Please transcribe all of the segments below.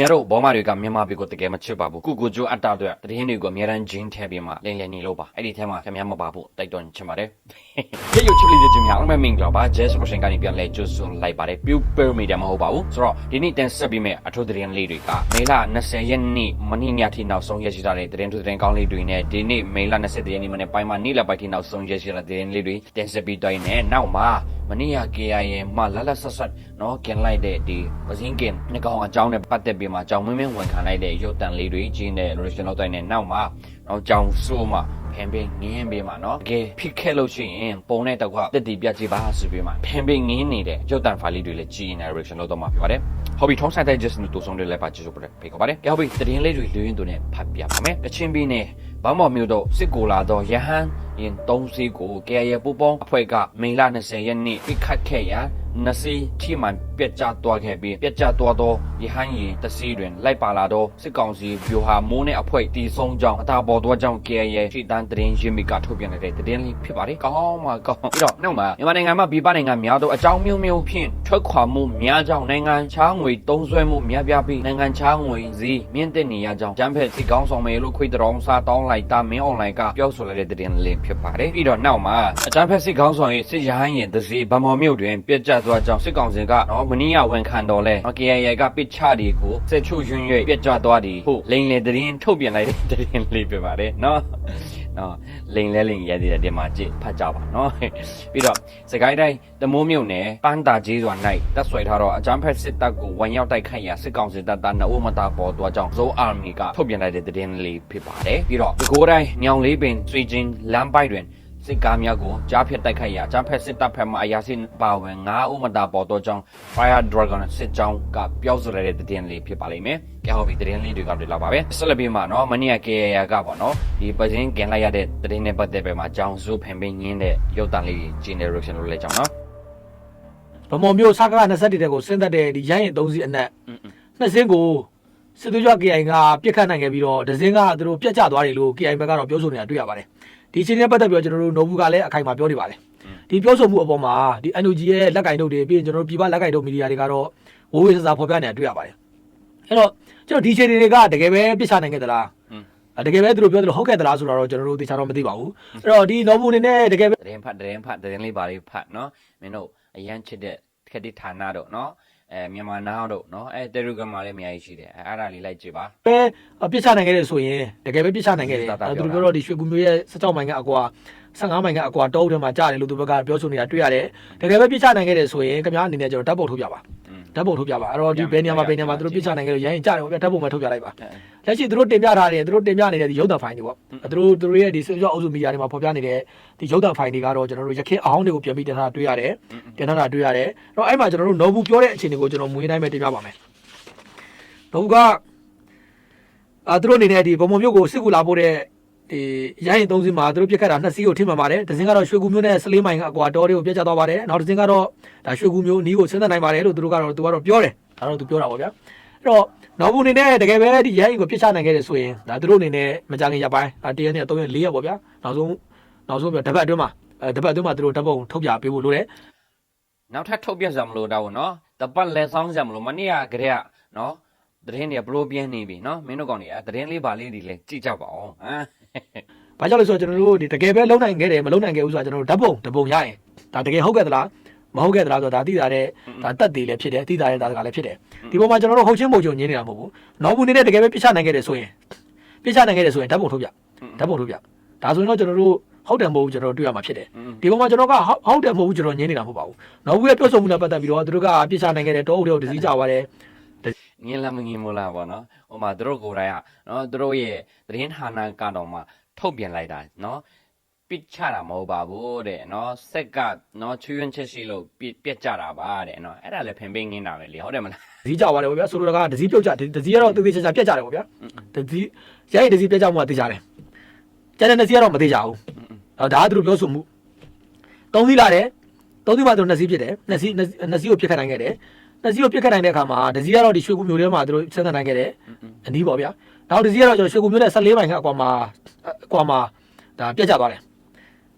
မြတ်တို့ဘောမတွေကမြန်မာပြည်ကိုတကယ်မချစ်ပါဘူးကုကူကျိုးအတ္တအတွက်တရင်တွေကိုအများရန်ဂျင်းထဲပြီးမှလိမ့်လည်နေလို့ပါအဲ့ဒီထဲမှာခင်ဗျားမပါဘူးတိုက်တွန်းချင်ပါတယ်ရေရုပ်ချစ်လေးချင်းများအောင်မင်္ဂလာပါ Jazz Ocean ကနေပြန်လဲကြိုဆိုလိုက်ပါတယ် Pupil Media မဟုတ်ပါဘူးဆိုတော့ဒီနေ့တင်ဆက်ပြီးမဲ့အထူးသတင်းလေးတွေကမေလ20ရက်နေ့မနေ့ညထိနောက်ဆုံးရရှိထားတဲ့သတင်းထူးသတင်းကောင်းလေးတွေနဲ့ဒီနေ့မေလ20ရက်နေ့မနေ့ပိုင်းမှာနေ့လယ်ပိုင်းထိနောက်ဆုံးရရှိထားတဲ့သတင်းလေးတွေတင်ဆက်ပြီးတိုင်းနဲ့နောက်မှာမနေ့က KIA မှာလလဆက်ဆက် နော်ကျင်လိုက်တဲ့ဒီပစင်းကင်ငကောင်အကြောင်းနဲ့ပတ်သက်ပြီးမှအကြောင်းမင်းမင်းဝန်ခံလိုက်တဲ့ရုပ်တံလေးတွေကြီးတဲ့ original လောက်တိုင်းနဲ့နောက်မှာနောက်ကြောင်ဆိုးမှာဖန်ပင်းငင်းပေးမှာနော်တကယ်ဖြစ်ခဲ့လို့ရှိရင်ပုံနဲ့တော့ကတက်တီပြတ်ကြည့်ပါဆိုပြီးမှဖန်ပင်းငင်းနေတဲ့ရုပ်တံဖိုင်လေးတွေလည်းကြီးနေတဲ့ original လောက်တော့မှာဖြစ်ပါတယ်ဟောဘီထုံးဆိုင်တဲ့ just တူဆုံးတွေလည်းပါကြည့်လို့ပြပေးကြပါတယ်ဟောဘီသတင်းလေးတွေလူရင်းတို့နဲ့ဖတ်ပြပါမယ်တချင်းပြီးနဲ့ဘာမော်မျိုးတို့စစ်ကိုလာတော့ယဟန်ရင်3စီးကို KIA ပူပေါင်းအဖွဲ့ကမိန်လ20ရက်နေ့ပြစ်ခတ်ခဲ့ရ နစီထိမှန်ပြက်ကျသွားခဲ့ပြီးပြက်ကျသွားသောယဟန်ရင်တစီတွင်လိုက်ပါလာသောစစ်ကောင်စီဗျူဟာမိုးနဲ့အဖွဲ့တီဆုံးကြောင်းအသာပေါ်သောကြောင့် KIA ထိတန်းတရင်ရင်းမိကထုတ်ပြန်တဲ့တရင်လေးဖြစ်ပါတယ်ကောင်းပါကောင်းပြီးတော့နောက်မှာမြန်မာနိုင်ငံမှာပြည်ပနိုင်ငံများသောအကြောင်းမျိုးမျိုးဖြင့်ထွက်ခွာမှုများကြောင့်နိုင်ငံခြားငွေတုံးဆွဲမှုများပြားပြီးနိုင်ငံခြားငွေစည်းမြင့်တက်နေရကြောင်းကျန်းဖက်စစ်ကောင်းဆောင်မယ်လို့ခွေးတောင်စားတောင်းလိုက်တာမင်းအွန်လိုင်းကပြောဆိုလိုက်တဲ့တရင်လေးဖြစ်ပါတယ်ပြီးတော့နောက်မှာအကျန်းဖက်စစ်ကောင်းဆောင်ရဲ့စစ်ရဟန်းရင်တစီဗမာမြို့တွင်ပြက်ကျသွားကြောင်းစစ်ကောင်စီကနော်မနီးရဝန်ခံတော်လဲနော် KIA ကပစ်ချတွေကိုစစ်ချုပ်ရွံ့ရွံ့ပြက်ကျသွားသည်ဟုတ်လိန်လေတရင်ထုတ်ပြန်လိုက်တဲ့တရင်လေးဖြစ်ပါတယ်နော်နော်လိန်လဲလိန်ရတဲ့တင်မှာကြည့်ဖတ်ကြပါနော်ပြီးတော့စကိုင်းတိုင်းတမိုးမြို့နယ်ပန်းတာကြီးစွာ၌တပ်ဆွဲထားတော့အကြမ်းဖက်စစ်တပ်ကိုဝန်ရောက်တိုက်ခိုက်ရာစစ်ကောင်စီတပ်သားနှုတ်မသားပေါ်သွားကြောင်းဇိုးအာမီကထုတ်ပြန်လိုက်တဲ့သတင်းလေးဖြစ်ပါတယ်ပြီးတော့ဒီကိုယ်တိုင်းညောင်လေးပင်စွေချင်းလမ်းပိုက်တွင် စစ်ကားများကိုကြားဖြတ်တိုက်ခိုက်ရာကြားဖြတ်စစ်တပ်ဖက်မှအရာစစ်ပါဝင်9ဦးမသားပေါ်တော့ကြောင်း Fire Dragon စစ်ကြောင်းကပြောဆိုလိုက်တဲ့သတင်းလေးဖြစ်ပါလိမ့်မယ်။ကြောက်ပြီသတင်းလေးတွေကတွေ့လာပါပဲ။ဆက်လက်ပြီးမှနော်မနီယာ KR ကပေါ့နော်ဒီပစင်းကင်လိုက်ရတဲ့သတင်းနဲ့ပတ်သက်ပြီးမှအကြောင်းစုဖန်ပင်းငင်းတဲ့ရုပ်တံလေး generation လို့လည်းကြောင်းနော်ဗမော်မျိုးစကား21တဲ့ကိုဆင်းသက်တဲ့ဒီရိုင်းရင်3စီးအနက်။อืมနှစ်စင်းကိုစစ်သွေးကြွ KI ကပြစ်ခတ်နိုင်ခဲ့ပြီးတော့ဒဇင်းကသူတို့ပြက်ကျသွားတယ်လို့ KI ဘက်ကတော့ပြောဆိုနေတာတွေ့ရပါတယ် ဒီချင်းနဲ့ပတ်သက်ပြီးတော့ကျွန်တော်တို့ Nobu ကလည်းအခိုင်အမာပြောနေပါတယ်ဒီပြောဆိုမှုအပေါ်မှာဒီ NUG ရဲ့လက်ကင်ထုတ်တွေပြီးရင်ကျွန်တော်တို့ပြည်ပလက်ကင်ထုတ်မီဒီယာတွေကတော့ဝိုးဝေးစစားဖော်ပြနေတာတွေ့ရပါတယ်အဲ့တော့ကျွန်တော်ဒီချင်းတွေကတကယ်ပဲပြစ်ချနိုင်ခဲ့သလားอืมတကယ်ပဲသူတို့ပြောသလိုဟုတ်ခဲ့သလားဆိုတော့ကျွန်တော်တို့သေချာတော့မသိပါဘူးအဲ့တော့ဒီ Nobu အနေနဲ့တကယ်ပဲသတင်းဖတ်သတင်းဖတ်သတင်းလေးပါလေးဖတ်နော်မင်းတို့အရန်ချစ်တဲ့ခက်တိဌာနတို့နော် အဲမြန်မာနာတို့နော်အဲ Telegram မှာလည်းအများကြီးရှိတယ်အဲအဲ့ဒါလေးလိုက်ကြည့်ပါပဲပြစ်ချနိုင်ခဲ့တယ်ဆိုရင်တကယ်ပဲပြစ်ချနိုင်ခဲ့တယ်သာသာအဲပြောသူတာတို့ပြောတော့ဒီရွှေကူမျိုးရဲ့16မိုင်ကအကွာ15မိုင်ကအကွာတောအုပ်ထဲမှာကြားတယ်လို့သူဘက်ကပြောဆိုနေတာတွေ့ရတယ်တကယ်ပဲပြစ်ချနိုင်ခဲ့တယ်ဆိုရင်ခင်ဗျားအနေနဲ့ကျွန်တော်ဓာတ်ပုံထုတ်ပြပါอืม ဓာတ်ပုံထုတ်ပြပါအဲ့တော့ဒီဘယ်နေရာမှာဘယ်နေရာမှာသူတို့ပြစ်ချနိုင်ခဲ့လို့ရရင်ကြားတယ်ပေါ့ဗျာဓာတ်ပုံပဲထုတ်ပြလိုက်ပါအဲလက်ရှိသူတို့တင်ပြထားတယ်သူတို့တင်ပြနေတဲ့ဒီရုပ်သံဖိုင်တွေပေါ့သူတို့သူတို့ရဲ့ဒီစေကြောအုပ်စုမီဒီယာတွေမှာဖော်ပြနေတဲ့ဒီရုပ်သံဖိုင်တွေကတော့ကျွန်တော်တို့ရခင်အဟောင်းတွေကိုပြန်ပြီးတင်ထားတာတွေ့ရတယ်တင်ထားတာတွေ့ရတယ်အဲ့တော့အဲ့မှာကျွန်တော်တို့ no ဘူးပြောတဲ့အခြေအနေကိုကျွန်တော်မွေးတိုင်းပဲတင်ပြပါမယ် no ဘူးကအာသူတို့အနေနဲ့ဒီဘုံဘုံမျိုးကိုစစ်ကူလာဖို့တဲ့ ဒီရိုင်းရင်သုံးစီးမှာသူတို့ပြက်ခတ်တာနှစ်စီးကိုထိမှန်ပါတယ်တစ်စင်းကတော့ရွှေကူမျိုးနဲ့စလေးမိုင်ကအကွာတော်တွေကိုပြက်ကျသွားပါတယ်နောက်တစ်စင်းကတော့ဒါရွှေကူမျိုးနီးကိုဆင်းသက်နိုင်ပါတယ်လို့သူတို့ကတော့သူကတော့ပြောတယ်ဒါတော့သူပြောတာပေါ့ဗျာအဲ့တော့နောက်ဘူးအနေနဲ့တကယ်ပဲဒီရိုင်းရင်ကိုပြစ်ချနိုင်ခဲ့တယ်ဆိုရင်ဒါသူတို့အနေနဲ့မကြခင်ရပိုင်းတရက်နဲ့၃ရက်၄ရက်ပေါ့ဗျာနောက်ဆုံးနောက်ဆုံးပြတပတ်အတွင်းမှာအဲတပတ်အတွင်းမှာသူတို့ဓာတ်ပုံထုတ်ပြပေးဖို့လိုတယ်နောက်ထပ်ထုတ်ပြစရာမလိုတော့ဘူးနော်တပတ်လဲဆောင်းစရာမလိုမနေ့ကကလေးကနော်သတင်းတွေကဘလို့ပြင်းနေပြီနော်မင်းတို့ကောင်တွေအဲသတင်းလေးပါလေးတွေလည်းကြည့်ကြပါအောင်ဟမ်။ ဘာကြောင့်လဲဆိုတော့ကျွန်တော်တို့ဒီတကယ်ပဲလုံနိုင်ခဲ့တယ်မလုံနိုင်ခဲ့ဘူးဆိုတော့ကျွန်တော်တို့ဓာတ်ပုံဓာတ်ပုံရရင်ဒါတကယ်ဟုတ်ခဲ့သလားမဟုတ်ခဲ့သလားဆိုတော့ဒါသိတာတဲ့ဒါတက်သေးလည်းဖြစ်တယ်သိတာတဲ့ဒါကလည်းဖြစ်တယ်ဒီပေါ်မှာကျွန်တော်တို့ဟုတ်ချင်းပုံချုံညင်းနေတာမဟုတ်ဘူး။နောက်ဘူးနေတဲ့တကယ်ပဲပြစ်ချနိုင်ခဲ့တယ်ဆိုရင်ပြစ်ချနိုင်ခဲ့တယ်ဆိုရင်ဓာတ်ပုံထုတ်ပြဓာတ်ပုံထုတ်ပြဒါဆိုရင်တော့ကျွန်တော်တို့ဟုတ်တယ်မဟုတ်ဘူးကျွန်တော်တို့တွေ့ရမှာဖြစ်တယ်ဒီပေါ်မှာကျွန်တော်ကဟုတ်တယ်မဟုတ်ဘူးကျွန်တော်ညင်းနေတာမဟုတ်ပါဘူး။နောက်ဘူးရဲ့ပြောဆိုမှုနဲ့ပတ်သက်ပြီးတော့သူတို့ကပြစ်ချနိုင်ခဲ့တယ်တောအုပ်တွေကိုတစည်းကြသွားတယ် ငင်းလားမငင်းမလားပေါ့နော်ဟိုမှာသူတို့ကိုယ်တိုင်ကနော်သူတို့ရဲ့သတင်းဌာနကတော့မှထုတ်ပြန်လိုက်တာနော်ပစ်ချတာမဟုတ်ပါဘူးတဲ့နော်စက်ကနော်ချွေးရွံ့ချက်ရှိလို့ပြပြက်ကြတာပါတဲ့နော်အဲ့ဒါလည်းဖင်ပင်းငင်းတာပဲလေဟုတ်တယ်မလားတစည်းကြသွားတယ်ပေါ့ဗျာဆိုလိုတာကတစည်းပြုတ်ကြတစည်းကတော့သေသေးချာချာပြတ်ကြတယ်ပေါ့ဗျာတစည်းရိုက်တစည်းပြတ်ကြမှုကသေချာတယ်ကျန်တဲ့တစည်းကတော့မသေချာဘူးအော်ဒါကသူတို့ပြောဆိုမှုသုံးစီးလာတယ်သုံးစီးမှသူတို့နှစ်စီးဖြစ်တယ်နှစ်စီးနှစ်စီးကိုပြစ်ခတ်နိုင်ခဲ့တယ် နှစ်စီးကိုပြစ်ခတ်နိုင်တဲ့အခါမှာတစည်းကတော့ဒီရွှေကူမျိုးထဲမှာသူတို့ဆက်သက်နိုင်ခဲ့တယ်အနီးပေါ့ဗျာနောက်တစည်းကတော့ကျွန်တော်ရွှေကူမျိုးနဲ့14မိုင်ခန့်အကွာမှာအကွာမှာဒါပြတ်ကျသွားတယ်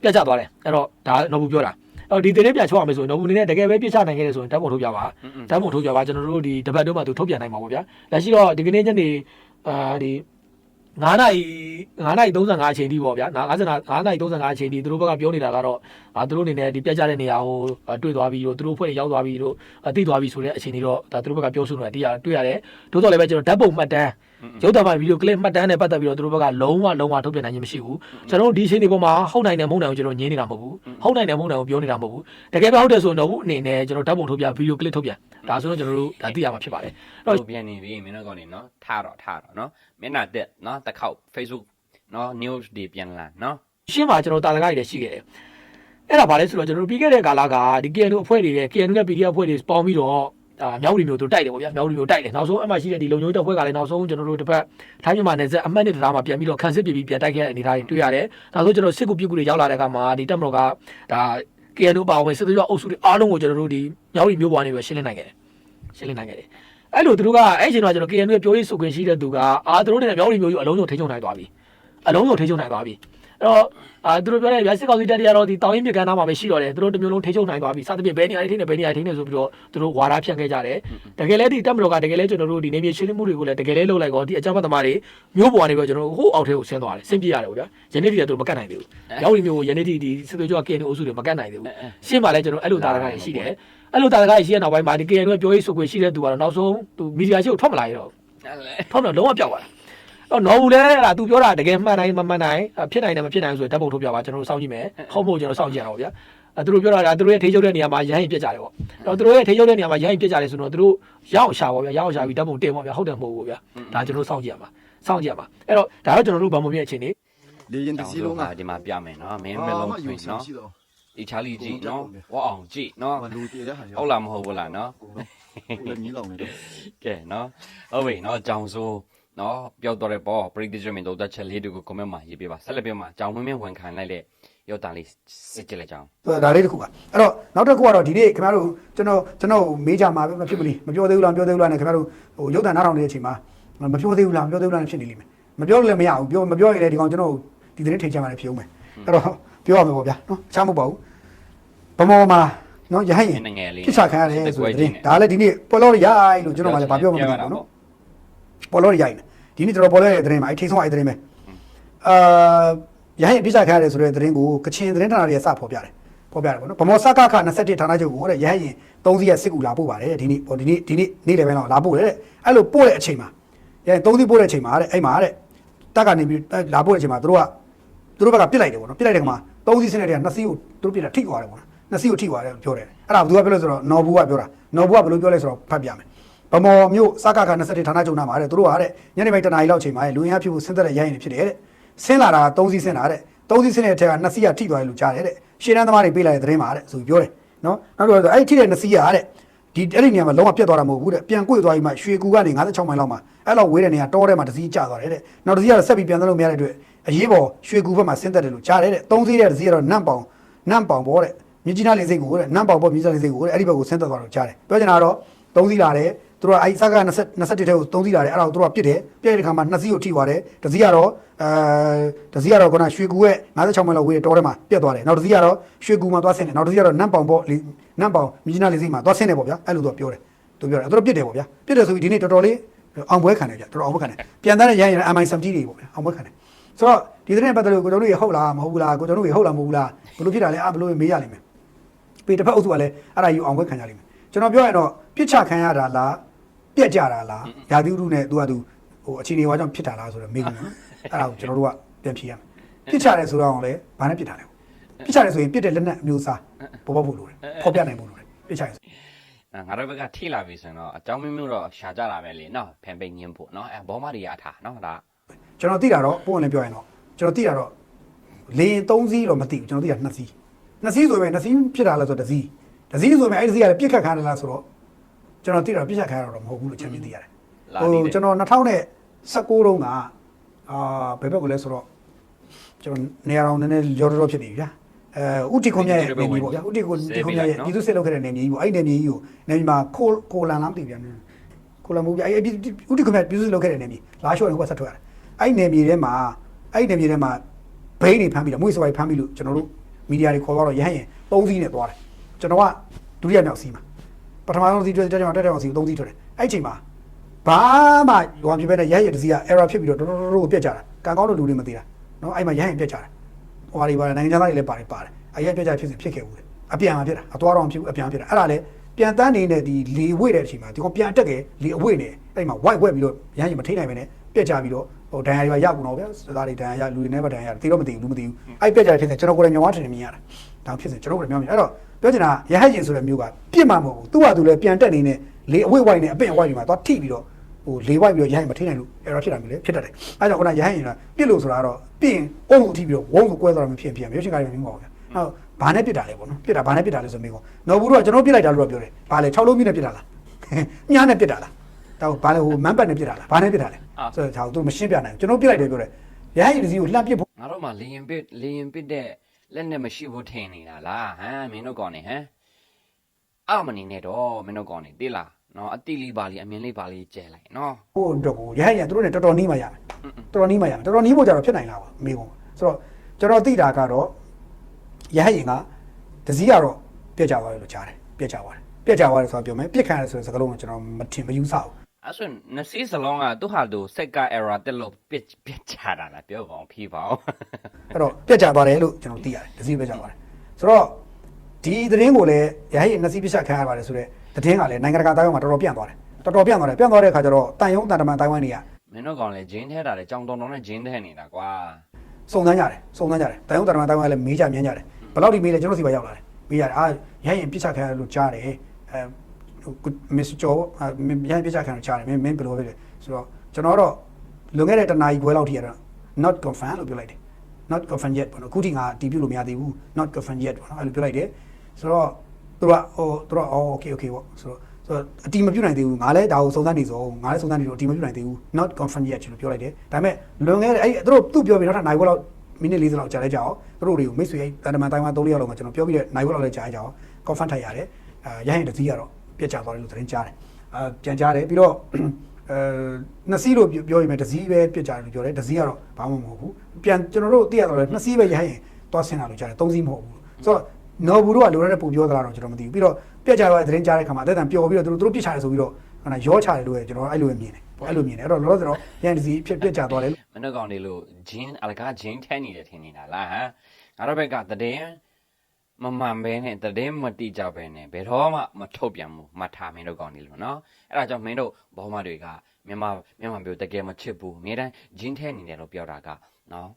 ပြတ်ကျသွားတယ်အဲ့တော့ဒါတော့ဘူးပြောတာအော်ဒီသတင်းပြန်ချောက်ရမယ်ဆိုရင်တော့ဦးအနေနဲ့တကယ်ပဲပြစ်ချနိုင်ခဲ့တယ်ဆိုရင်ဓာတ်ပုံထုတ်ပြပါဓာတ်ပုံထုတ်ပြပါကျွန်တော်တို့ဒီတပတ်တော့မှသူထုတ်ပြန်နိုင်မှာပေါ့ဗျာလက်ရှိတော့ဒီကနေ့ညနေအာဒီ9နာရီ9နာရီ35အချိန်ထိပေါ့ဗျာ9 9နာရီ35အချိန်ထိသူတို့ဘက်ကပြောနေတာကတော့အာသူတို့အနေနဲ့ဒီပြက်ကြတဲ့နေရာကိုတွေ့သွားပြီးတော့သူတို့ဖွဲ့ရောက်သွားပြီးတော့သိသွားပြီးဆိုတဲ့အချိန်တွေတော့ဒါသူတို့ဘက်ကပြောဆိုနေတာတရားတွေ့ရတယ်တိုးတော့လည်းပဲကျွန်တော်ဓာတ်ပုံမှတ်တမ်းရုပ်သံမှာဗီဒီယိုကလစ်မှတ်တမ်းနဲ့ပတ်သက်ပြီးတော့သူတို့ဘက်ကလုံးဝလုံးဝထုတ်ပြန်နိုင်ခြင်းမရှိဘူးကျွန်တော်တို့ဒီအချိန်တွေပေါ်မှာဟုတ်နိုင်တယ်မဟုတ်နိုင်ဘူးကျွန်တော်ညင်းနေတာမဟုတ်ဘူးဟုတ်နိုင်တယ်မဟုတ်နိုင်ဘူးပြောနေတာမဟုတ်ဘူးတကယ်ပဲဟုတ်တယ်ဆိုရင်တော့အနေနဲ့ကျွန်တော်ဓာတ်ပုံထုတ်ပြဗီဒီယိုကလစ်ထုတ်ပြန်ဒါဆိုတော့ကျွန်တော်တို့ဒါသိရမှာဖြစ်ပါတယ်တော့ပြန်နေပြီမင်းတို့ကောင်နေနော်ထားတော့ထားတော့နော်မျက်နှာတက်နော်တစ်ခေါက် Facebook နော် news တွေပြန်လာနော်ရှင်းမှာကျွန်တော်တာလကားတွေလည်းရှိခဲ့တယ် အဲ့ဒါဘာလဲဆိုတော့ကျွန်တော်တို့ပြီးခဲ့တဲ့ကာလကဒီ KNU အဖွဲ့တွေနဲ့ KNU နဲ့ PDF အဖွဲ့တွေပေါင်းပြီးတော့အာမြောက်ရီမျိုးတို့တိုက်တယ်ပေါ့ဗျာမြောက်ရီမျိုးတိုက်တယ်နောက်ဆုံးအမှရှိတဲ့ဒီလုံချိုးတပ်ဖွဲ့ကလည်းနောက်ဆုံးကျွန်တော်တို့တစ်ဖက်ထိုင်းမြန်မာနယ်စပ်အမှတ်နဲ့တရားမှာပြန်ပြီးတော့ခန်းစစ်ပြည်ပြီးပြန်တိုက်ခဲ့တဲ့အနေအထားတွေတွေ့ရတယ်နောက်ဆုံးကျွန်တော်စစ်ကူပြုကူတွေရောက်လာတဲ့အခါမှာဒီတပ်မတော်ကဒါ KNU ပါဝင်စစ်သွေးအုပ်စုတွေအားလုံးကိုကျွန်တော်တို့ဒီမြောက်ရီမျိုးပေါ်နေပြီးရှင်းလင်းနိုင်ခဲ့တယ်ရှင်းလင်းနိုင်ခဲ့တယ်အဲ့လိုသူတို့ကအဲ့အချိန်တော့ကျွန်တော် KNU ရဲ့ပြောရေးဆိုခွင့်ရှိတဲ့သူကအာသူတို့နဲ့မြောက်ရီမျိုးကြီးအလုံးစုံထိချုံနိုင်သွားပြီအလုံးစုံထိချုံနိုင်သွားပြီအဲ့ တော့အာသူတို့ပြောတဲ့ဗျာစစ်ကောင်စီတပ်တွေကတော့ဒီတောင်ရင်မြကန်းသားမှာပဲရှိတော့တယ်သူတို့တစ်မျိုးလုံးထိချုံနိုင်သွားပြီစသဖြင့်ဘယ်နေရာတွေထိနေဘယ်နေရာတွေထိနေဆိုပြီးတော့သူတို့ဝါဒဖြန့်ခဲ့ကြတယ်တကယ်လဲဒီတပ်မတော်ကတကယ်လဲကျွန်တော်တို့ဒီနေမြေရှင်းလင်းမှုတွေကိုလည်းတကယ်လဲလုပ်လိုက်တော့ဒီအကြမ်းဖက်သမားတွေမျိုးပေါ်ကနေပြီးတော့ကျွန်တော်တို့ဟိုးအောက်ထဲကိုဆင်းသွားတယ်ဆင်းပြရတယ်ဗျာယနေ့ဒီကသူတို့မကတ်နိုင်သေးဘူးရောက်ဒီမျိုးကိုယနေ့ဒီဒီစစ်သွေးကြောက KNU အုပ်စုတွေမကတ်နိုင်သေးဘူးရှင်းပါလဲကျွန်တော်အဲ့လိုတာရကရှိတယ်အဲ့လိုတာရကရှိတဲ့နောက်ပိုင်းမှာဒီ KNU ကပြောရေးဆိုခွင့်ရှိတဲ့သူကတော့နောက်ဆုံးသူမီဒီယာရှိကိုထွက်မလာရတော့အဲ့လေဖုန်းတော့လုံးဝပြောက်သွားတာ တော့နော်ဘူးလဲအဲ့ဒါ तू ပြောတာတကယ်မှန်နိုင်မမှန်နိုင်အဖြစ်နိုင်တယ်မဖြစ်နိုင်ဘူးဆိုရင်ဓာတ်ပုံထုတ်ပြပါကျွန်တော်တို့စောင့်ကြည့်မယ်ဟုတ်ဖို့ကျွန်တော်စောင့်ကြည့်ရအောင်ဗျာအဲသူတို့ပြောတာဒါသူတို့ရဲ့ထိချုပ်တဲ့နေရာမှာရဟရင်ပြစ်ကြတယ်ပေါ့တော့သူတို့ရဲ့ထိချုပ်တဲ့နေရာမှာရဟရင်ပြစ်ကြတယ်ဆိုတော့သူတို့ရအောင်ရှာပါဗျာရအောင်ရှာပြီးဓာတ်ပုံတင်ပါဗျာဟုတ်တယ်မဟုတ်ဘူးဗျာဒါကျွန်တော်တို့စောင့်ကြည့်ရမှာစောင့်ကြည့်ရမှာအဲ့တော့ဒါတော့ကျွန်တော်တို့ဘာမှမဖြစ်အခြေအနေလေရင်တစ်စီးလုံးကဒီမှာပြမယ်နော်မင်းမလုံးထွင်နော်ရှိတော့ဒီချာလီကြည့်နော်ဝအောင်ကြည့်နော်ဟိုလူတည်တဲ့ဟာဟုတ်လားမဟုတ်ဘူးလားနော်လည်းညီးလောင်နေတော့ကဲနော်ဟုတ်ပြီနော်ကြောင်စိုး နော်ပြောတော့တဲ့ပေါ့ပရိသတ်မင်းတို့တက်ချက်လေးတွေကို comment မှာရေးပေးပါဆက်လက်ပြမှာကြောင်မင်းမင်းဝန်ခံလိုက်တဲ့ရုပ်တံလေးစစ်ကြည့်လိုက်ကြအောင်ဒါလေးတစ်ခုပါအဲ့တော့နောက်တစ်ခုကတော့ဒီနေ့ခင်ဗျားတို့ကျွန်တော်ကျွန်တော်မေးကြမှာပဲမဖြစ်မနေမပြောသေးဘူးလားမပြောသေးဘူးလားနဲ့ခင်ဗျားတို့ဟိုရုပ်သံနားထောင်နေတဲ့အချိန်မှာမပြောသေးဘူးလားမပြောသေးဘူးလားနဲ့ဖြစ်နေလိမ့်မယ်မပြောလို့လည်းမရဘူးပြောမပြောရင်လည်းဒီကောင်ကျွန်တော်ဒီသတင်းထိန်ချင်မှလည်းဖြစ်ဦးမယ်အဲ့တော့ပြောရမယ်ပေါ့ဗျာနော်အချမ်းမဟုတ်ပါဘူးဗမောမှာနော်ရဟရင်ငယ်ငယ်လေးဖြစ်ချခံရတယ်ဆိုတဲ့သတင်းဒါလည်းဒီနေ့ပေါ်လို့ရိုက်လို့ကျွန်တော်မှလည်းဗာပြောမှမသိဘူးနော် ပေါ်လို့ရိုက်နေဒီနေ့ကျွန်တော်ပေါ်လို့ရတဲ့သတင်းမှာအဲ့ထိဆုံးအဲ့သတင်းပဲအာရဟင်ပြစ်ချခံရတယ်ဆိုတဲ့သတင်းကိုကချင်သတင်းဌာနတွေကစဖော်ပြတယ်ဖော်ပြတယ်ပေါ့နော်ဗမောစကခ21ဌာနချုပ်ကိုတဲ့ရဟင်3စီးရစစ်ကူလာပို့ပါတယ်ဒီနေ့ဟိုဒီနေ့ဒီနေ့နေ့လည်းပဲတော့လာပို့တယ်တဲ့အဲ့လိုပို့တဲ့အချိန်မှာရဟင်3စီးပို့တဲ့အချိန်မှာတဲ့အဲ့မှာတဲ့တက်ကနေပြီးလာပို့တဲ့အချိန်မှာသူတို့ကသူတို့ဘက်ကပြစ်လိုက်တယ်ပေါ့နော်ပြစ်လိုက်တဲ့ခါမှာ3စီးစနစ်တွေက2စီးကိုသူတို့ပြစ်တာထိသွားတယ်ပေါ့နော်2စီးကိုထိသွားတယ်ပြောတယ်အဲ့ဒါဘယ်သူကပြောလဲဆိုတော့နော်ဘူးကပြောတာနော်ဘူးကဘယ်လိုပြောလဲဆိုတော့ဖတ်ပြမယ် ဗမော်မြို့စကခ21ဌာနချုပ်နာမှာတဲ့သူတို့ကတဲ့ညနေပိုင်းတနာရီလောက်ချိန်မှာလူရင်းအဖြစ်ကိုဆင်းသက်တဲ့ရိုင်းနေဖြစ်တယ်တဲ့ဆင်းလာတာ3စီးဆင်းလာတဲ့3စီးဆင်းတဲ့အထက်က2စီးကထိသွားတယ်လို့ကြားတယ်တဲ့ရှင်းတန်းသမားတွေပေးလိုက်တဲ့သတင်းမှာတဲ့ဆိုပြီးပြောတယ်နော်နောက်တော့အဲ့ဒီထိတဲ့2စီးကတဲ့ဒီအဲ့ဒီနေရာမှာလုံးဝပြတ်သွားတာမဟုတ်ဘူးတဲ့ပြန်ကွေ့သွားပြီးမှရွှေကူကနေ56မိုင်လောက်မှာအဲ့လောက်ဝေးတဲ့နေရာတောထဲမှာတစ်စီးကျသွားတယ်တဲ့နောက်တစ်စီးကတော့ဆက်ပြီးပြန်သွားလို့မရတဲ့အတွက်အရေးပေါ်ရွှေကူဘက်မှာဆင်းသက်တယ်လို့ကြားတယ်တဲ့3စီးတဲ့တစ်စီးကတော့နန့်ပေါင်နန့်ပေါင်ပေါ်တဲ့မြကြီးနားလေးစိတ်ကိုတဲ့နန့်ပေါင်ပေါ်မြကြီးနားလေးစိတ်ကိုတဲ့အဲ့ဒီဘက်ကိုဆင်းသက်သွားလို့ကြားတယ်ပြောချင်တာကတော့3စီးလာတယ် သူတို့ကအဲ့စကား20 21ထဲကို3စီးလာတယ်အဲ့ဒါကိုသူတို့ကပြစ်တယ်ပြစ်တဲ့ခါမှာ2စီးကိုထိသွားတယ်တစ်စီးကတော့အဲတစ်စီးကတော့ခုနရွှေကူရဲ့56မိုင်လောက်ဝေးတဲ့တောထဲမှာပြတ်သွားတယ်နောက်တစ်စီးကတော့ရွှေကူမှာသွားဆင်းတယ်နောက်တစ်စီးကတော့နန့်ပေါင်ပေါ့လေနန့်ပေါင်မြကြီးနားလေးစိတ်မှာသွားဆင်းတယ်ပေါ့ဗျာအဲ့လိုသူကပြောတယ်သူပြောတယ်သူတို့ပြစ်တယ်ပေါ့ဗျာပြစ်တယ်ဆိုပြီးဒီနေ့တော်တော်လေးအောင်ပွဲခံတယ်ဗျာတော်တော်အောင်ပွဲခံတယ်ပြန်သားတဲ့ရရင် MI စံကြီးတွေပေါ့ဗျာအောင်ပွဲခံတယ်ဆိုတော့ဒီသတင်းပတ်သက်လို့ကိုကျွန်တော်တို့ရဟုတ်လားမဟုတ်ဘူးလားကိုကျွန်တော်တို့ရဟုတ်လားမဟုတ်ဘူးလားဘယ်လိုဖြစ်တာလဲအာဘယ်လိုမေးရလိမ့်မယ်ပေတစ်ဖက်အုပ်စုကလည်းအဲ့ဒါယူအောင်ပွဲခံကြလိမ့်မယ်ကျွန်တော်ပြောရင်တော့ပြစ်ချခံရတာလား ပြက်ကြတာလားရာသီဥတုနဲ့သူကသူဟိုအခြေအနေဝါကြောင့်ဖြစ်တာလားဆိုတော့မေးကုန်နော်အဲ့ဒါကိုကျွန်တော်တို့ကပြန်ဖြေရမယ်ပြစ်ချတယ်ဆိုတော့လည်းဘာနဲ့ပြစ်တာလဲပြစ်ချတယ်ဆိုရင်ပြစ်တဲ့လက်နက်အမျိုးအစားပေါ်ပေါက်ဖို့လိုတယ်ဖော်ပြနိုင်ဖို့လိုတယ်ပြစ်ချတယ်ဆိုငါတို့ဘက်ကထိလာပြီဆိုရင်တော့အကြောင်းမျိုးမျိုးတော့ရှာကြတာပဲလေနော်ဖန်ပိတ်ငင်းဖို့နော်အဲဘောမတွေရထားနော်ဒါကျွန်တော်သိတာတော့ပုံနဲ့ပြောရင်တော့ကျွန်တော်သိတာတော့လေရင်3စီးတော့မသိဘူးကျွန်တော်သိတာ2စီး2စီးဆိုရင်2စီးဖြစ်တာလဲဆိုတော့1စီး1စီးဆိုရင်အဲ့ဒီစီးကလည်းပြစ်ခတ်ခံရလားဆိုတော့ ကျွန်တော်သိတာတော့ပြစ်ခတ်ခံရတော့မဟုတ်ဘူးလို့ချက်ချင်းသိရတယ်လာဟိုနေတယ်ကျွန်တော်2019တုန်းကအာဘယ်ဘက်ကိုလဲဆိုတော့ကျွန်တော်နေရာအောင်နည်းနည်းရောတော်တော်ဖြစ်နေပြီဗျာအဲဥတီခွန်မြတ်ရဲ့နေမြေပေါ့ဗျာဥတီခွန်ဥတီခွန်မြတ်ရဲ့ဒီသူစစ်လောက်ခဲ့တဲ့နေမြေကြီးပေါ့အဲ့ဒီနေမြေကြီးကိုနေမြေမှာခိုကိုလန်လားမသိဗျာကိုလန်မို့ဗျာအဲ့ဥတီခွန်မြတ်ပြည်သူစစ်လောက်ခဲ့တဲ့နေမြေလာရှော့ရင်ဟိုကဆက်ထွက်ရတယ်အဲ့ဒီနေမြေထဲမှာအဲ့ဒီနေမြေထဲမှာဘိန်းတွေဖမ်းပြီးတော့မွေးစပိုင်ဖမ်းပြီးလို့ကျွန်တော်တို့မီဒီယာတွေခေါ်တော့ရဟရင်3စီးနဲ့သွားတယ်ကျွန်တော်ကဒုတိယမြောက်စီးမှာ ပထမဆုံးစီးထွက်တက်တက်တက်တက်စီး3စီးထွက်တယ်အဲ့ချိန်မှာဘာမှဟိုပြပဲနဲ့ရဟရဲ့တစ်စီးက error ဖြစ်ပြီးတော့တော်တော်တော်ပြက်ကြတာကံကောင်းတဲ့လူတွေမသိတာနော်အဲ့မှာရဟရင်ပြက်ကြတာဟိုဟာတွေပါတယ်နိုင်ငံသားတွေလည်းပါတယ်ပါတယ်အဲ့ရပြက်ကြဖြစ်စဉ်ဖြစ်ခဲ့ဘူးလေအပြန်မှာဖြစ်တာအသွားတော့မဖြစ်ဘူးအပြန်ဖြစ်တာအဲ့ဒါလည်းပြန်တန်းနေတဲ့ဒီလေဝိတဲ့အချိန်မှာဒီကောင်ပြန်တက်ခဲ့လေအဝိနေအဲ့မှာ white ဝက်ပြီးတော့ရဟရင်မထိနိုင်ပဲနဲ့ပြက်ကြပြီးတော့ဟိုဒဏ်ရာတွေရကူတော့ဗျာစသားတွေဒဏ်ရာရလူတွေနဲ့ပဲဒဏ်ရာရသိတော့မသိဘူးလူမသိဘူးအဲ့ပြက်ကြဖြစ်စဉ်ကျွန်တော်ကိုယ်တိုင်မြန်မာထင်နေမြင်ရတာဒါဖြစ်စဉ်ကျွန်တော်ကိုယ်တိုင်မြင်အဲ့တော့ ပြောချင်တာရဟရင်ဆိုတဲ့မျိုးကပြစ်မှာမဟုတ်ဘူးသူ့ဟာသူလည်းပြန်တက်နေတဲ့လေအဝိဝိုက်နဲ့အပင့်ဝိုက်တွေမှာသွားထိပြီးတော့ဟိုလေဝိုက်ပြီးတော့ရဟရင်မထိနိုင်လို့ error ဖြစ်တာမျိုးလေဖြစ်တတ်တယ်အဲ့ကြောင့်ခုနရဟရင်ကပြစ်လို့ဆိုတာကတော့ပြင်းအုံးကိုထိပြီးတော့ဝုန်းကိုကွဲသွားတာမျိုးဖြစ်ဖြစ်မျိုးချင်းကားတွေမျိုးမဟုတ်ဘူးဟုတ်ဘာနဲ့ပြစ်တာလဲပေါ့နော်ပြစ်တာဘာနဲ့ပြစ်တာလဲဆိုမျိုးနော်ဘူးတော့ကျွန်တော်ပြစ်လိုက်တာလို့ပြောတယ်ဘာလဲ6လုံးပြစ်နဲ့ပြစ်တာလားမြားနဲ့ပြစ်တာလားတော့ဘာလဲဟိုမန်ပတ်နဲ့ပြစ်တာလားဘာနဲ့ပြစ်တာလဲဆိုတော့သူမရှင်းပြနိုင်ဘူးကျွန်တော်ပြစ်လိုက်တယ်ပြောတယ်ရဟရင်ဒီစီကိုလှမ်းပြစ်ဖို့ငါတို့မှလေရင်ပစ်လေရင်ပစ်တဲ့ လက်နဲ့မရှိဘူးထင်နေတာလားဟမ်မင်းတို့ကောင်နေဟမ်အမနေနဲ့တော့မင်းတို့ကောင်နေတိလားနော်အတိလေးပါလေးအမြင်လေးပါလေးကျဲလိုက်နော်ဟိုတော့ကိုရဟရင်သူတို့နဲ့တော်တော်နီးမှရမယ်တော်တော်နီးမှရမယ်တော်တော်နီးဖို့ကြတော့ဖြစ်နိုင်လားပါမေကုန်ဆိုတော့ကျွန်တော်သိတာကတော့ရဟရင်ကတစည်းကတော့ပြက်ကြသွားတယ်လို့ကြားတယ်ပြက်ကြသွားတယ်ပြက်ကြသွားတယ်ဆိုတော့ပြောမယ်ပြက်ခံရတယ်ဆိုတဲ့စကားလုံးကိုကျွန်တော်မထင်မယူဆဘူး အဲ့ဆိုနစီစလုံးကသူ့ဟာသူစက်က error တက်လို့ပစ်ပစ်ချတာလားပြောပါအောင်ဖြေပါအောင်အဲ့တော့ပြက်ကြသွားတယ်လို့ကျွန်တော်သိရတယ်တစည်းပြက်ကြသွားတယ်ဆိုတော့ဒီသတင်းကိုလည်းရဟရင်နှစ်စီးပြက်ခံရပါတယ်ဆိုတော့သတင်းကလည်းနိုင်ငံတကာတိုင်းမှာတော်တော်ပြန့်သွားတယ်တော်တော်ပြန့်သွားတယ်ပြန့်သွားတဲ့အခါကျတော့တန်ယုံတန်တမန်တိုင်းဝိုင်းတွေကမင်းတို့ကောင်လည်းဂျင်းထဲတာလေကြောင်တုံတုံနဲ့ဂျင်းထဲနေတာကွာစုံစမ်းကြတယ်စုံစမ်းကြတယ်တန်ယုံတန်တမန်တိုင်းဝိုင်းလည်းမေးကြမြန်းကြတယ်ဘယ်လောက်ဒီမေးလဲကျွန်တော်စီပါရောက်လာတယ်မေးကြတယ်အာရဟရင်ပြက်ခံရတယ်လို့ကြားတယ်အဲ မစ္စကျော်ရဟရင်ပြက်ခံရတယ်ကြားတယ်မင်းမင်းဘယ်လိုပဲလဲဆိုတော့ကျွန်တော်တော့လွန်ခဲ့တဲ့တနာရီခွဲလောက်ထိရတော့ not confirm လို့ပြောလိုက်တယ် not confirm yet ပေါ့နော်အခုထိငါတီးပြလို့မရသေးဘူး not confirm yet ပေါ့နော်အဲ့လိုပြောလိုက်တယ်ဆိုတော့သူကဟိုသူကအော် okay okay ပေါ့ဆိုတော့ဆိုတော့အတီးမပြုတ်နိုင်သေးဘူးငါလည်းဒါကိုစုံစမ်းနေစုံငါလည်းစုံစမ်းနေတော့အတီးမပြုတ်နိုင်သေးဘူး not confirm yet လို့ပြောလိုက်တယ်ဒါပေမဲ့လွန်ခဲ့တဲ့အဲ့သူတို့သူ့ပြောပြီးတော့နိုင်ဘက်လောက်မိနစ်40လောက်ကြာလိုက်ကြအောင်သူတို့တွေကိုမိတ်ဆွေတန်တမန်တိုင်းမှာ3ရက်လောက်မှာကျွန်တော်ပြောပြီးတဲ့နိုင်ဘက်လောက်လည်းကြာကြအောင် confirm ထိုက်ရတယ်အဲရရင်တစည်းကတော့ ပြက်ကြသွားတယ်လို့သတင်းကြားတယ်အဲပြန်ကြားတယ်ပြီးတော့အဲနှစ်စီးလို့ပြောရင်တစည်းပဲပြစ်ကြတယ်လို့ပြောတယ်တစည်းကတော့ဘာမှမဟုတ်ဘူးပြန်ကျွန်တော်တို့သိရတော့နှစ်စီးပဲရဟရင်သွားဆင်းလာလို့ကြားတယ်သုံးစီးမဟုတ်ဘူးဆိုတော့နော်ဘူးတို့ကလိုရတဲ့ပုံပြောသလားတော့ကျွန်တော်မသိဘူးပြီးတော့ပြက်ကြတော့သတင်းကြားတဲ့ခါမှာအသက်တန်ပျော်ပြီးတော့သူတို့သူတို့ပြစ်ချတယ်ဆိုပြီးတော့ဟိုနာရောချတယ်လို့ကျွန်တော်အဲ့လိုပဲမြင်တယ်အဲ့လိုမြင်တယ်အဲ့တော့လောလောဆယ်တော့ရဟရင်တစည်းဖြစ်ပြက်ကြသွားတယ်လို့မင်းတို့ကောင်တွေလို့ဂျင်းအလကားဂျင်းထဲနေတယ်ထင်နေတာလားဟမ်ငါတို့ဘက်ကတည်င်း မမှန်ပဲနဲ့တည်င်းမတိကြပဲနဲ့ဘယ်တော့မှမထုတ်ပြန်ဘူးမှတ်ထားမင်းတို့ကောင်တွေလို့နော်အဲ့ဒါကြောင့်မင်းတို့ဘောမတွေကမြန်မာမြန်မာမျိုးတကယ်မချစ်ဘူးအများတန်းဂျင်းထဲနေတယ်လို့ပြောတာကနော်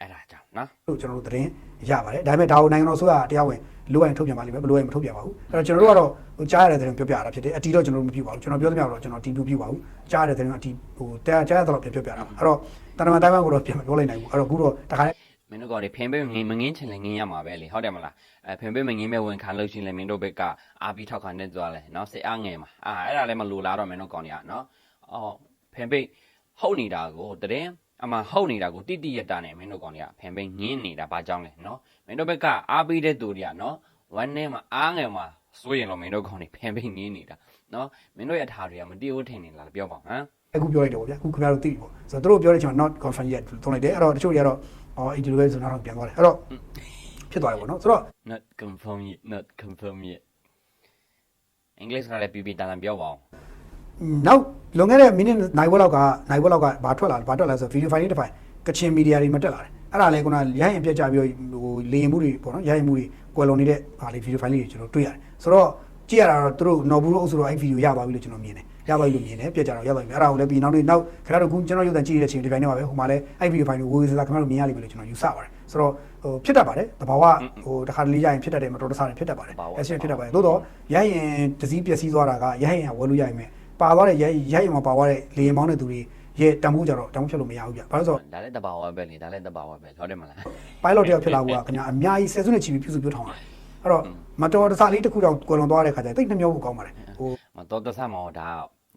အဲ့ဒါကြောင့်နော်လို့ကျွန်တော်တို့သတင်းရပါတယ်ဒါပေမဲ့ဒါကိုနိုင်ငံတော်ဆိုရတရားဝင်လိုအပ်ရင်ထုတ်ပြန်ပါလိမ့်မယ်ဘလို့ရင်မထုတ်ပြန်ပါဘူးအဲ့တော့ကျွန်တော်တို့ကတော့ဟိုကြားရတဲ့သတင်းပြောပြတာဖြစ်တယ်အတီတော့ကျွန်တော်တို့မပြပါဘူးကျွန်တော်ပြောသမျှတော့ကျွန်တော်တီးပြပြပါဘူးကြားရတဲ့သတင်းကအတီဟိုတရားကြားရတော့ပြန်ပြောပြတာပါအဲ့တော့တဏ္ဍမတိုင်းဝမ်ကိုတော့ပြန်မပြောလိုက်နိုင်ဘူးအဲ့တော့အခုတော့တခါလေ မင်းတို့ကောင်တွေဖင်ပေးငင်းမငင်းချင်လည်းငင်းရမှာပဲလေဟုတ်တယ်မလားအဲဖင်ပေးမငင်းမဲ့ဝင်ခံလို့ရှိရင်လည်းမင်းတို့ဘက်ကအာပြီးထောက်ခံနေသွားလဲနော်စိတ်အားငယ်မှာအာအဲ့ဒါလည်းမလိုလားတော့မင်းတို့ကောင်တွေကနော်အော်ဖင်ပေးဟုတ်နေတာကိုတည်င်းအမှဟုတ်နေတာကိုတိတိယတာနဲ့မင်းတို့ကောင်တွေကဖင်ပေးငင်းနေတာဘာကြောင့်လဲနော်မင်းတို့ဘက်ကအားပြီးတဲ့သူတွေကနော်ဝမ်းထဲမှာအားငယ်မှာစိုးရင်တော့မင်းတို့ကောင်တွေဖင်ပေးငင်းနေတာနော်မင်းတို့ရဲ့ထားတွေကမတီးဦးထင်နေလားပြောပါဟမ်အခုပြောလိုက်တော့ဗျာအခုခင်ဗျားတို့သိပြီပေါ့ဆိုတော့သူတို့ပြောတဲ့အချိန်မှာ not confirm yet လို့သုံးလိုက်တယ်အဲ့တော့တချို့တွေကတော့ အော် interview ပဲဆိုတော့ပြန်သွားတယ်အဲ့တော့ဖြစ်သွားတယ်ပေါ့နော်ဆိုတော့ not confirm yet not confirm yet English ကလည်းပြပြတန်တန်ပြောပါအောင်နောက်လွန်ခဲ့တဲ့မိနစ်နိုင်ဝက်လောက်ကနိုင်ဝက်လောက်ကဘာထွက်လာလဲဘာထွက်လာလဲဆိုဗီဒီယိုဖိုင်လေးတစ်ဖိုင်ကချင်မီဒီယာတွေမှာတက်လာတယ်အဲ့ဒါလည်းခုနရဟရင်ပြက်ကြပြီးတော့ဟိုလေရင်မှုတွေပေါ့နော်ရဟရင်မှုတွေကွယ်လွန်နေတဲ့ဟာလေးဗီဒီယိုဖိုင်လေးတွေကျွန်တော်တွေ့ရတယ်ဆိုတော့ကြည့်ရတာတော့သူတို့နော်ဘူးတို့အုပ်စုတော့အဲ့ဗီဒီယိုရသွားပြီလို့ကျွန်တော်မြင်တယ် ရသွားပြီလို့မြင်တယ်ပြက်ကြတော့ရသွားပြီအဲ့ဒါကိုလည်းပြီးနောက်နေ့နောက်ခဏတော့ခုကျွန်တော်ရုပ်သံကြည့်ရတဲ့အချိန်ဒီပိုင်းထဲမှာပဲဟိုမှာလည်းအဲ့ဗီဒီယိုဖိုင်ကိုဝေဝေးစားခင်ဗျားတို့မြင်ရလိမ့်မယ်လို့ကျွန်တော်ယူဆပါတယ်ဆိုတော့ဟိုဖြစ်တတ်ပါတယ်တဘာဝဟိုတစ်ခါတလေရရင်ဖြစ်တတ်တယ်မတော်တဆတွေဖြစ်တတ်ပါတယ်အဲ့ရှင်ဖြစ်တတ်ပါတယ်သို့တော့ရဟရင်တစည်းပျက်စီးသွားတာကရဟရင်ကဝယ်လို့ရရင်မယ်ပါသွားတဲ့ရဟရဟရင်မှာပါသွားတဲ့လေရင်ပေါင်းတဲ့သူတွေရဲ့တံမိုးကြတော့တံမိုးဖြတ်လို့မရဘူးဗျဘာလို့ဆိုတော့ဒါလည်းတဘာဝပဲလေဒါလည်းတဘာဝပဲဟုတ်တယ်မလား pilot တယောက်ဖြစ်လာဖို့ကခင်ဗျာအများကြီးဆယ်စုနှစ်ချီပြီးပြုစုပြောထောင်တာအဲ့တော့မတော်တဆလေးတစ်ခုတောင်ကွယ်လွန်သွားတဲ့ခါကျရင်တိတ်နှမျောဖို့ကောင်းပါတယ်ဟိုမတော်တဆမောဒါ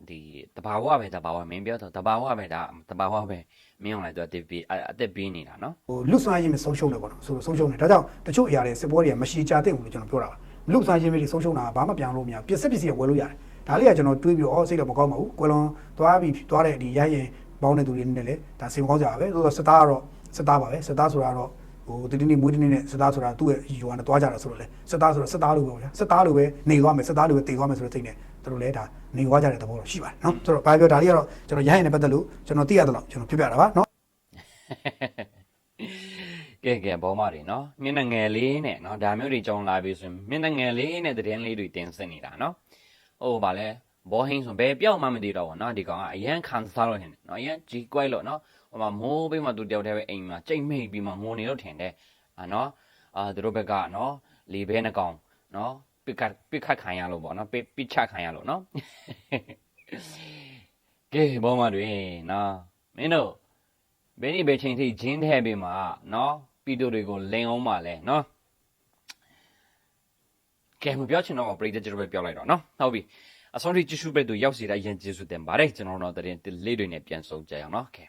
ဒီတဘာဝပဲတဘာဝမင်းပြောတော့တဘာဝပဲဒါတဘာဝပဲမင်းအောင်လိုက်တော့တစ်ပြီးအသက်ပြီးနေတာနော်ဟိုလူဆွမ်းရင်းမဆုံးရှုံးတယ်ပေါ့နော်ဆိုတော့ဆုံးရှုံးတယ်ဒါကြောင့်တချို့အရာတွေစစ်ပွဲတွေကမရှိကြတဲ့ဘူးလို့ကျွန်တော်ပြောတာပါလူဆွမ်းရင်းတွေဆုံးရှုံးတာကဘာမှပြောင်းလို့မရဘူးပစ္စည်းပစ္စည်းကဝယ်လို့ရတယ်ဒါလေးကကျွန်တော်တွေးပြီးတော့အော်စိတ်တော့မကောင်းပါဘူးကွယ်လွန်သွားပြီးသွားတဲ့ဒီရရင်ပေါင်းတဲ့သူတွေနဲ့လည်းဒါစိတ်မကောင်းကြပါပဲဆိုတော့စစ်သားကတော့စစ်သားပါပဲစစ်သားဆိုတာကတော့ဟိုတတိနေမွေးတနေ့နဲ့စစ်သားဆိုတာသူ့ရဲ့ယူဝါနဲ့တွားကြတာဆိုတော့လေစစ်သားဆိုတော့စစ်သားလိုပဲဗျာစစ်သားလိုပဲနေသွားမယ်စစ်သားလိုပဲတည်သွားမယ်ဆိုတဲ့စိတ်နဲ့ သူတို့လည်းဒါနေသွားကြတဲ့သဘောတော့ရှိပါတယ်နော်ဆိုတော့ဘာပြောဒါလေးကတော့ကျွန်တော်ရဟရင်နဲ့ပတ်သက်လို့ကျွန်တော်သိရသလောက်ကျွန်တော်ပြပြတာပါနော်ကဲကဲဘောမတွေနော်မျက်နှာငယ်လေးနဲ့နော်ဒါမျိုးတွေကြောင်းလာပြီဆိုရင်မျက်နှာငယ်လေးနဲ့သတင်းလေးတွေတင်ဆက်နေတာနော်ဟိုဗာလဲဘောဟင်းဆိုဘယ်ပြောက်မှမသိတော့ဘူးနော်ဒီကောင်ကအရန်ခံစားလို့ထင်တယ်နော်အရန်ကြီးကွဲလို့နော်ဟိုမှာမိုးပိတ်မှသူတယောက်တည်းပဲအိမ်မှာကြိတ်မိတ်ပြီးမှငိုနေလို့ထင်တယ်အာနော်အာသူတို့ဘက်ကနော်လေဘဲနှကောင်နော် ပစ်ခတ်ပစ်ခတ်ခံရလို့ပေါ့နော်ပစ်ပစ်ချခံရလို့နော်ကဲဘောမတွေနော်မင်းတို့ဘယ်နည်းဘယ်ချိန်ထိဂျင်းထဲပြီးမှာနော်ပီတိုတွေကိုလင်အောင်ပါလဲနော်ကဲမပြောချင်တော့ပရိသတ်ကျွန်တော်ပဲပြောလိုက်တော့နော်ဟုတ်ပြီအဆုံးထိကြည့်ရှုပဲသူရောက်စီတိုင်းရင်ကျေးဇူးတင်ပါတယ်ကျွန်တော်တို့တရင်လေးတွေနဲ့ပြန်ဆုံးကြရအောင်နော်ကဲ